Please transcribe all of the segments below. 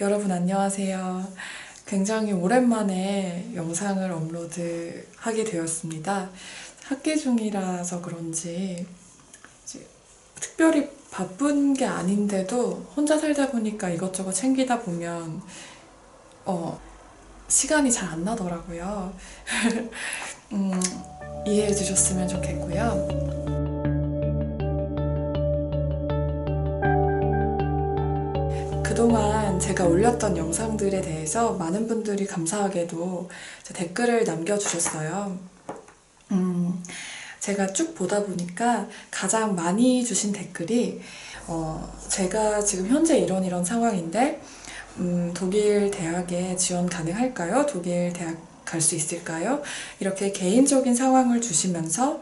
여러분 안녕하세요. 굉장히 오랜만에 영상을 업로드 하게 되었습니다. 학기 중이라서 그런지 특별히 바쁜 게 아닌데도 혼자 살다 보니까 이것저것 챙기다 보면 어, 시간이 잘 안 나더라고요. 음, 이해해 주셨으면 좋겠고요. 그동안 제가 올렸던 영상들에 대해서 많은 분들이 감사하게도 제 댓글을 남겨주셨어요. 음, 제가 쭉 보다 보니까 가장 많이 주신 댓글이, 어, 제가 지금 현재 이런 이런 상황인데, 음, 독일 대학에 지원 가능할까요? 독일 대학 갈 수 있을까요? 이렇게 개인적인 상황을 주시면서,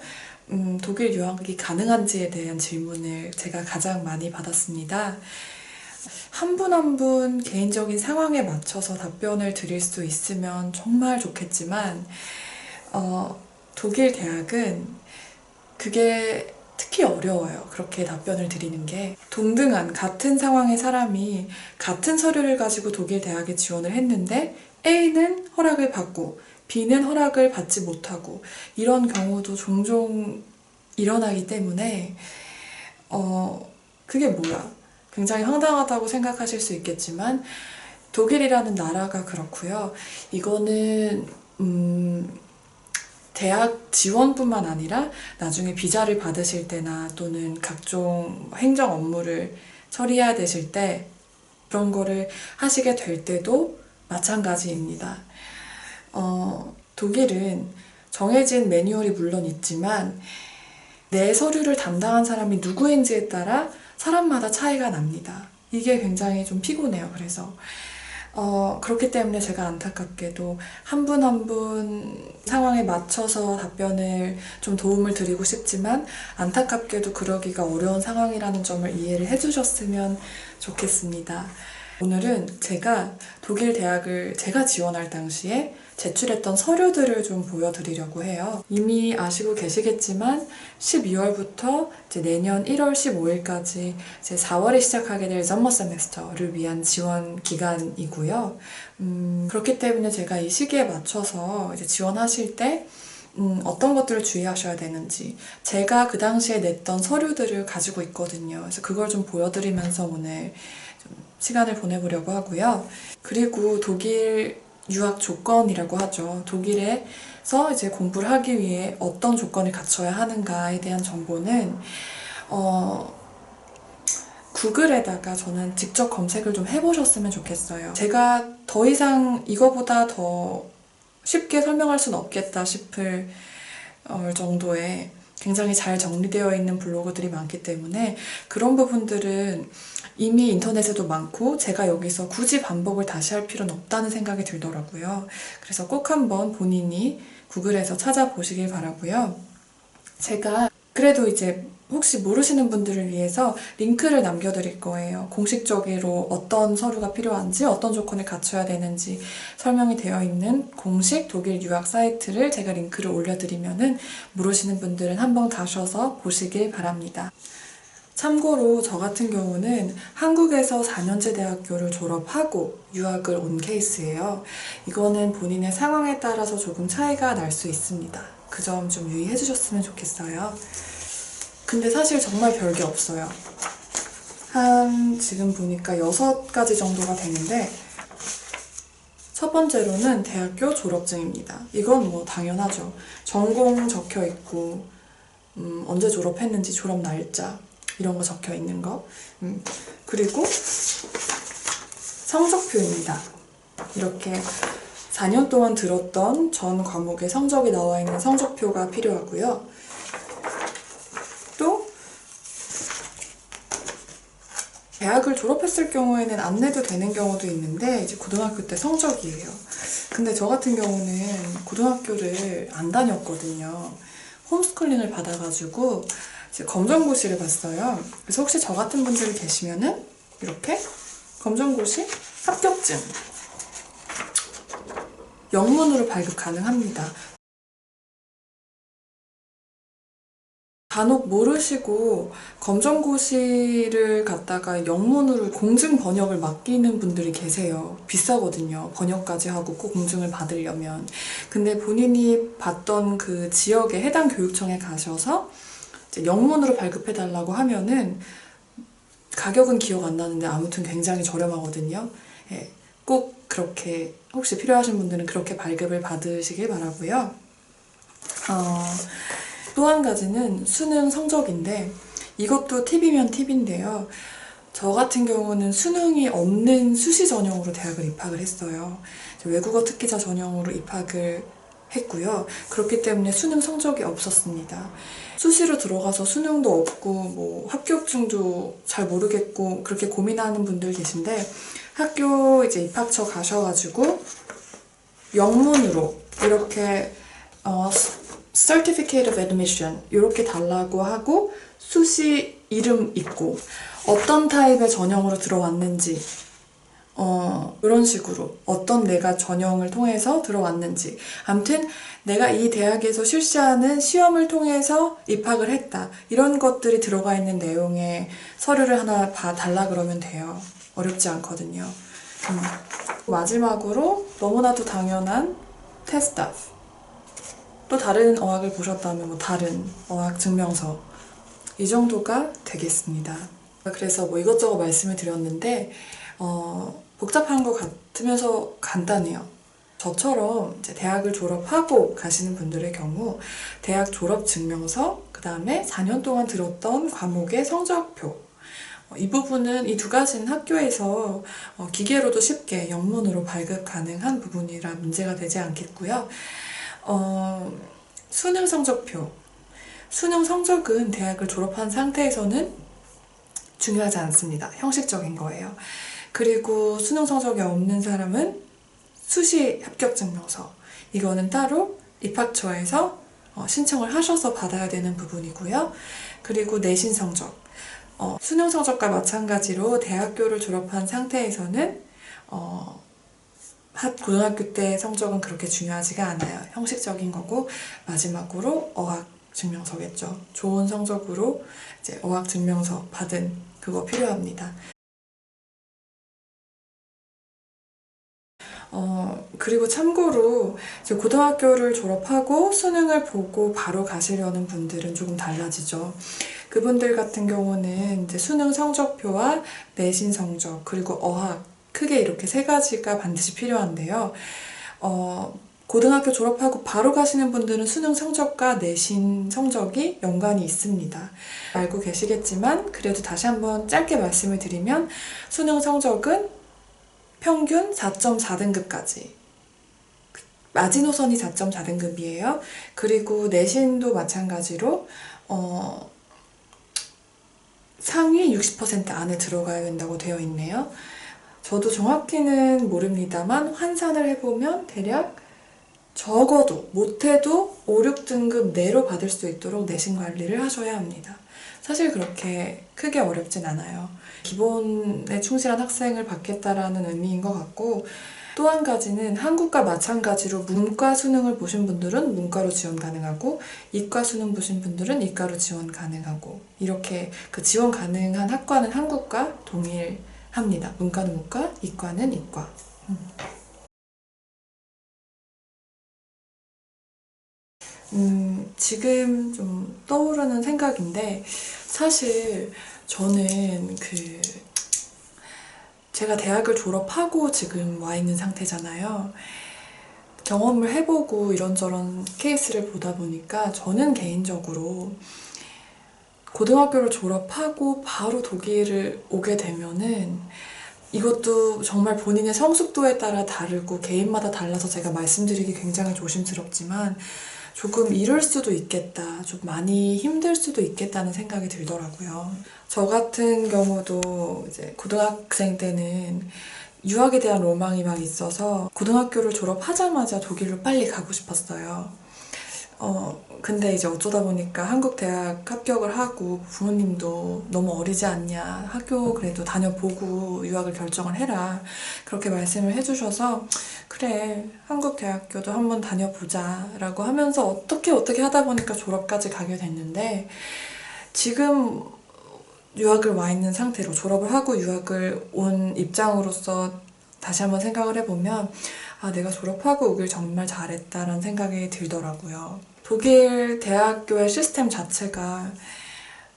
음, 독일 유학이 가능한지에 대한 질문을 제가 가장 많이 받았습니다. 한 분 한 분 개인적인 상황에 맞춰서 답변을 드릴 수 있으면 정말 좋겠지만, 어, 독일 대학은 그게 특히 어려워요. 그렇게 답변을 드리는 게. 동등한 같은 상황의 사람이 같은 서류를 가지고 독일 대학에 지원을 했는데 A는 허락을 받고 B는 허락을 받지 못하고 이런 경우도 종종 일어나기 때문에 어, 그게 뭐야? 굉장히 황당하다고 생각하실 수 있겠지만 독일이라는 나라가 그렇고요. 이거는 음, 대학 지원뿐만 아니라 나중에 비자를 받으실 때나 또는 각종 행정 업무를 처리해야 되실 때 그런 거를 하시게 될 때도 마찬가지입니다. 어, 독일은 정해진 매뉴얼이 물론 있지만 내 서류를 담당한 사람이 누구인지에 따라 사람마다 차이가 납니다. 이게 굉장히 좀 피곤해요. 그래서 어, 그렇기 때문에 제가 안타깝게도 한 분한분 상황에 맞춰서 답변을 좀 도움을 드리고 싶지만 안타깝게도 그러기가 어려운 상황이라는 점을 이해를 해주셨으면 좋겠습니다. 오늘은 제가 독일 대학을 제가 지원할 당시에 제출했던 서류들을 좀 보여드리려고 해요. 이미 아시고 계시겠지만 12월부터 이제 내년 1월 15일까지 이제 4월에 시작하게 될 썸머 세메스터를 위한 지원 기간이고요. 음, 그렇기 때문에 제가 이 시기에 맞춰서 지원하실 때 음, 어떤 것들을 주의하셔야 되는지 제가 그 당시에 냈던 서류들을 가지고 있거든요. 그래서 그걸 좀 보여드리면서 오늘 좀 시간을 보내보려고 하고요. 그리고 독일 유학 조건이라고 하죠. 독일에서 이제 공부를 하기 위해 어떤 조건을 갖춰야 하는가에 대한 정보는 어, 구글에다가 저는 직접 검색을 좀 해보셨으면 좋겠어요. 제가 더 이상 이거보다 더 쉽게 설명할 수는 없겠다 싶을 어, 정도의 굉장히 잘 정리되어 있는 블로그들이 많기 때문에 그런 부분들은 이미 인터넷에도 많고 제가 여기서 굳이 반복을 다시 할 필요는 없다는 생각이 들더라고요. 그래서 꼭 한번 본인이 구글에서 찾아보시길 바라고요. 제가 그래도 이제 혹시 모르시는 분들을 위해서 링크를 남겨드릴 거예요. 공식적으로 어떤 서류가 필요한지, 어떤 조건을 갖춰야 되는지 설명이 되어 있는 공식 독일 유학 사이트를 제가 링크를 올려드리면은 모르시는 분들은 한번 가셔서 보시길 바랍니다. 참고로 저 같은 경우는 한국에서 4년제 대학교를 졸업하고 유학을 온 케이스예요. 이거는 본인의 상황에 따라서 조금 차이가 날 수 있습니다. 그 점 좀 유의해 주셨으면 좋겠어요. 근데 사실 정말 별게 없어요. 한 지금 보니까 여섯 가지 정도가 되는데 첫 번째로는 대학교 졸업증입니다. 이건 뭐 당연하죠. 전공 적혀 있고 음, 언제 졸업했는지 졸업 날짜 이런 거 적혀 있는 거. 음, 그리고 성적표입니다. 이렇게 4년 동안 들었던 전 과목의 성적이 나와 있는 성적표가 필요하고요. 또 대학을 졸업했을 경우에는 안 내도 되는 경우도 있는데 이제 고등학교 때 성적이에요. 근데 저 같은 경우는 고등학교를 안 다녔거든요. 홈스쿨링을 받아가지고 이제 검정고시를 봤어요. 그래서 혹시 저 같은 분들이 계시면은 이렇게 검정고시 합격증 영문으로 발급 가능합니다. 간혹 모르시고 검정고시를 갖다가 영문으로 공증 번역을 맡기는 분들이 계세요. 비싸거든요. 번역까지 하고 꼭 공증을 받으려면. 근데 본인이 봤던 그 지역의 해당 교육청에 가셔서 영문으로 발급해달라고 하면은 가격은 기억 안 나는데 아무튼 굉장히 저렴하거든요. 예, 꼭 그렇게 혹시 필요하신 분들은 그렇게 발급을 받으시길 바라고요. 어, 또 한 가지는 수능 성적인데 이것도 팁이면 팁인데요. 저 같은 경우는 수능이 없는 수시 전형으로 대학을 입학을 했어요. 외국어 특기자 전형으로 입학을 했고요. 그렇기 때문에 수능 성적이 없었습니다. 수시로 들어가서 수능도 없고 뭐 합격증도 잘 모르겠고 그렇게 고민하는 분들 계신데 학교 이제 입학처 가셔가지고 영문으로 이렇게 어, Certificate of Admission 이렇게 달라고 하고 수시 이름 있고 어떤 타입의 전형으로 들어왔는지 어, 이런 식으로 어떤 내가 전형을 통해서 들어왔는지. 아무튼 내가 이 대학에서 실시하는 시험을 통해서 입학을 했다. 이런 것들이 들어가 있는 내용의 서류를 하나 봐 달라 그러면 돼요. 어렵지 않거든요. 음. 마지막으로 너무나도 당연한 테스트 또 다른 어학을 보셨다면 뭐 다른 어학 증명서 이 정도가 되겠습니다. 그래서 뭐 이것저것 말씀을 드렸는데 어, 복잡한 것 같으면서 간단해요. 저처럼 이제 대학을 졸업하고 가시는 분들의 경우 대학 졸업 증명서, 그 다음에 4년 동안 들었던 과목의 성적표 어, 이 부분은 이 두 가지는 학교에서 어, 기계로도 쉽게 영문으로 발급 가능한 부분이라 문제가 되지 않겠고요. 어, 수능 성적표. 수능 성적은 대학을 졸업한 상태에서는 중요하지 않습니다. 형식적인 거예요. 그리고 수능 성적이 없는 사람은 수시 합격 증명서. 이거는 따로 입학처에서 어, 신청을 하셔서 받아야 되는 부분이고요. 그리고 내신 성적. 어, 수능 성적과 마찬가지로 대학교를 졸업한 상태에서는 어, 학 고등학교 때 성적은 그렇게 중요하지가 않아요. 형식적인 거고 마지막으로 어학 증명서겠죠. 좋은 성적으로 이제 어학 증명서 받은 그거 필요합니다. 어, 그리고 참고로 고등학교를 졸업하고 수능을 보고 바로 가시려는 분들은 조금 달라지죠. 그분들 같은 경우는 이제 수능 성적표와 내신 성적, 그리고 어학, 크게 이렇게 세 가지가 반드시 필요한데요. 어, 고등학교 졸업하고 바로 가시는 분들은 수능 성적과 내신 성적이 연관이 있습니다. 알고 계시겠지만 그래도 다시 한번 짧게 말씀을 드리면 수능 성적은 평균 4.4등급까지 마지노선이 4.4등급이에요. 그리고 내신도 마찬가지로 어, 상위 60% 안에 들어가야 된다고 되어 있네요. 저도 정확히는 모릅니다만 환산을 해보면 대략 적어도 못해도 5, 6등급 내로 받을 수 있도록 내신 관리를 하셔야 합니다. 사실 그렇게 크게 어렵진 않아요. 기본에 충실한 학생을 받겠다라는 의미인 것 같고 또 한 가지는 한국과 마찬가지로 문과 수능을 보신 분들은 문과로 지원 가능하고 이과 수능 보신 분들은 이과로 지원 가능하고 이렇게 그 지원 가능한 학과는 한국과 동일 합니다. 문과는 문과, 이과는 이과. 음. 음, 지금 좀 떠오르는 생각인데, 사실 저는 그, 제가 대학을 졸업하고 지금 와 있는 상태잖아요. 경험을 해보고 이런저런 케이스를 보다 보니까 저는 개인적으로 고등학교를 졸업하고 바로 독일을 오게 되면은 이것도 정말 본인의 성숙도에 따라 다르고 개인마다 달라서 제가 말씀드리기 굉장히 조심스럽지만 조금 이럴 수도 있겠다. 좀 많이 힘들 수도 있겠다는 생각이 들더라고요. 저 같은 경우도 이제 고등학생 때는 유학에 대한 로망이 막 있어서 고등학교를 졸업하자마자 독일로 빨리 가고 싶었어요. 어, 근데 이제 어쩌다 보니까 한국 대학 합격을 하고 부모님도 너무 어리지 않냐. 학교 그래도 다녀보고 유학을 결정을 해라. 그렇게 말씀을 해주셔서 그래. 한국 대학교도 한번 다녀보자. 라고 하면서 어떻게 어떻게 하다 보니까 졸업까지 가게 됐는데 지금 유학을 와 있는 상태로 졸업을 하고 유학을 온 입장으로서 다시 한번 생각을 해보면 아, 내가 졸업하고 오길 정말 잘했다라는 생각이 들더라고요. 독일 대학교의 시스템 자체가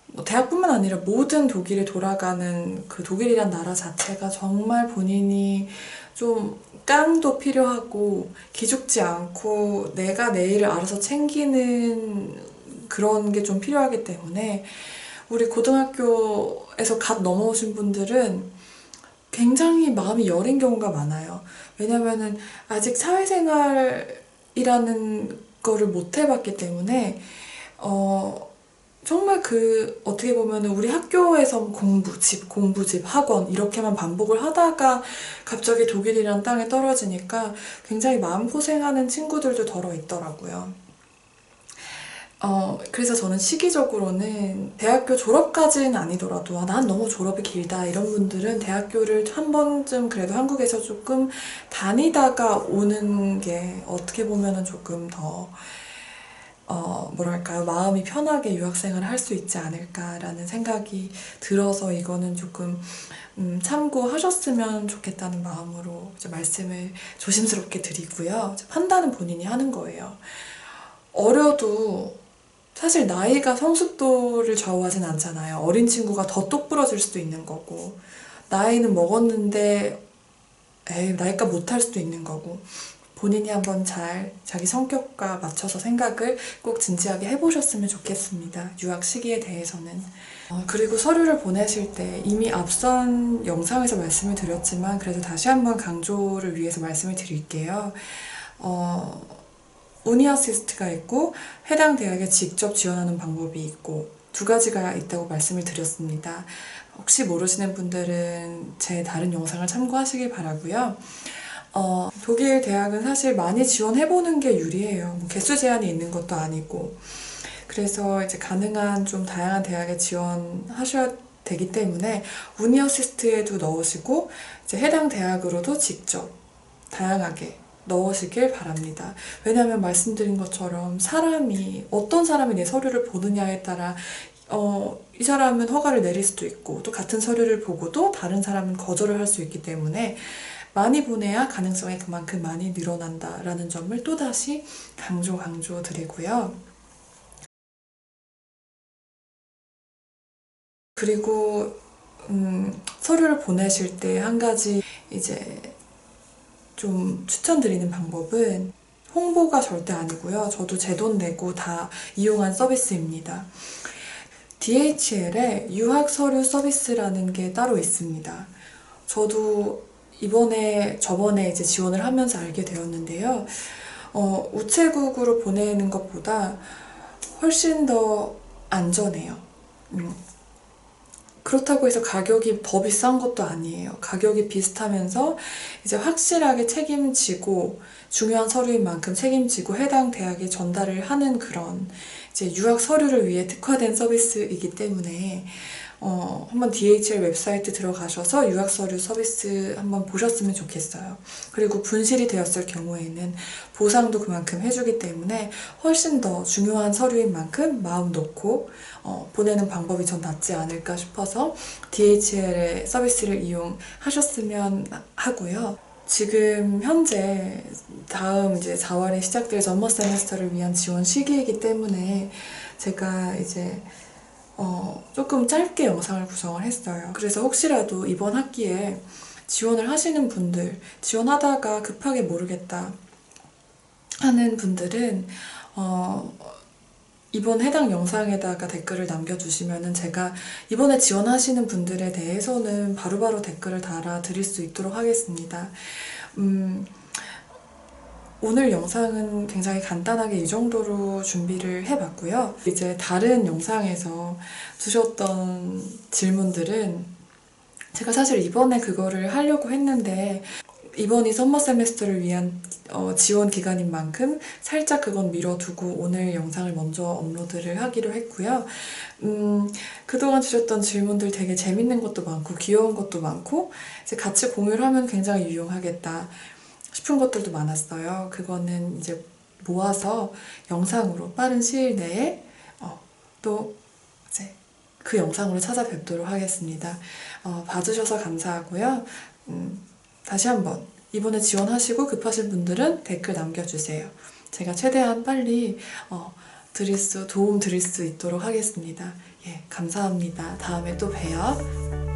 뭐 대학뿐만 아니라 모든 독일에 돌아가는 그 독일이란 나라 자체가 정말 본인이 좀 깡도 필요하고 기죽지 않고 내가 내 일을 알아서 챙기는 그런 게 좀 필요하기 때문에 우리 고등학교에서 갓 넘어오신 분들은 굉장히 마음이 여린 경우가 많아요. 왜냐면은 아직 사회생활이라는 거를 못 해봤기 때문에, 어, 정말 그, 어떻게 보면은 우리 학교에서 공부, 집, 공부, 집, 학원, 이렇게만 반복을 하다가 갑자기 독일이란 땅에 떨어지니까 굉장히 마음고생하는 친구들도 덜어 있더라고요. 어, 그래서 저는 시기적으로는 대학교 졸업까지는 아니더라도, 아, 난 너무 졸업이 길다. 이런 분들은 대학교를 한 번쯤 그래도 한국에서 조금 다니다가 오는 게 어떻게 보면은 조금 더, 어, 뭐랄까요. 마음이 편하게 유학생활을 할 수 있지 않을까라는 생각이 들어서 이거는 조금, 음, 참고하셨으면 좋겠다는 마음으로 말씀을 조심스럽게 드리고요. 판단은 본인이 하는 거예요. 어려도 사실 나이가 성숙도를 좌우하진 않잖아요. 어린 친구가 더 똑부러질 수도 있는 거고, 나이는 먹었는데, 에이, 나이가 못할 수도 있는 거고, 본인이 한번 잘 자기 성격과 맞춰서 생각을 꼭 진지하게 해보셨으면 좋겠습니다. 유학 시기에 대해서는. 어, 그리고 서류를 보내실 때 이미 앞선 영상에서 말씀을 드렸지만 그래도 다시 한번 강조를 위해서 말씀을 드릴게요. 어, 우니어시스트가 있고 해당 대학에 직접 지원하는 방법이 있고 두 가지가 있다고 말씀을 드렸습니다. 혹시 모르시는 분들은 제 다른 영상을 참고하시길 바라고요. 어, 독일 대학은 사실 많이 지원해보는 게 유리해요. 뭐 개수 제한이 있는 것도 아니고. 그래서 이제 가능한 좀 다양한 대학에 지원하셔야 되기 때문에 우니어시스트에도 넣으시고 이제 해당 대학으로도 직접 다양하게 넣으시길 바랍니다. 왜냐하면 말씀드린 것처럼 사람이 어떤 사람이 내 서류를 보느냐에 따라 어, 이 사람은 허가를 내릴 수도 있고 또 같은 서류를 보고도 다른 사람은 거절을 할 수 있기 때문에 많이 보내야 가능성이 그만큼 많이 늘어난다라는 점을 또다시 강조 강조 드리고요. 그리고 음, 서류를 보내실 때 한 가지 이제 좀 추천드리는 방법은 홍보가 절대 아니고요. 저도 제 돈 내고 다 이용한 서비스입니다. DHL에 유학 서류 서비스라는 게 따로 있습니다. 저도 이번에 저번에 이제 지원을 하면서 알게 되었는데요. 어, 우체국으로 보내는 것보다 훨씬 더 안전해요. 음. 그렇다고 해서 가격이 더 비싼 것도 아니에요. 가격이 비슷하면서 이제 확실하게 책임지고 중요한 서류인 만큼 책임지고 해당 대학에 전달을 하는 그런 이제 유학 서류를 위해 특화된 서비스이기 때문에 어, 한번 DHL 웹사이트 들어가셔서 유학 서류 서비스 한번 보셨으면 좋겠어요. 그리고 분실이 되었을 경우에는 보상도 그만큼 해주기 때문에 훨씬 더 중요한 서류인 만큼 마음 놓고 어, 보내는 방법이 전 낫지 않을까 싶어서 DHL의 서비스를 이용하셨으면 하고요. 지금 현재 다음 이제 4월에 시작될 점머 세메스터를 위한 지원 시기이기 때문에 제가 이제 어, 조금 짧게 영상을 구성을 했어요. 그래서 혹시라도 이번 학기에 지원을 하시는 분들, 지원하다가 급하게 모르겠다 하는 분들은, 어, 이번 해당 영상에다가 댓글을 남겨주시면은 제가 이번에 지원하시는 분들에 대해서는 바로바로 댓글을 달아 드릴 수 있도록 하겠습니다. 음, 오늘 영상은 굉장히 간단하게 이 정도로 준비를 해봤고요. 이제 다른 영상에서 주셨던 질문들은 제가 사실 이번에 그거를 하려고 했는데 이번이 썸머 세메스터를 위한 어, 지원 기간인 만큼 살짝 그건 미뤄두고 오늘 영상을 먼저 업로드를 하기로 했고요. 음, 그동안 주셨던 질문들 되게 재밌는 것도 많고 귀여운 것도 많고 이제 같이 공유를 하면 굉장히 유용하겠다 싶은 것들도 많았어요. 그거는 이제 모아서 영상으로 빠른 시일 내에 어, 또 이제 그 영상으로 찾아뵙도록 하겠습니다. 어, 봐주셔서 감사하고요. 음, 다시 한번 이번에 지원하시고 급하신 분들은 댓글 남겨주세요. 제가 최대한 빨리 어, 드릴 수 도움 드릴 수 있도록 하겠습니다. 예, 감사합니다. 다음에 또 봬요.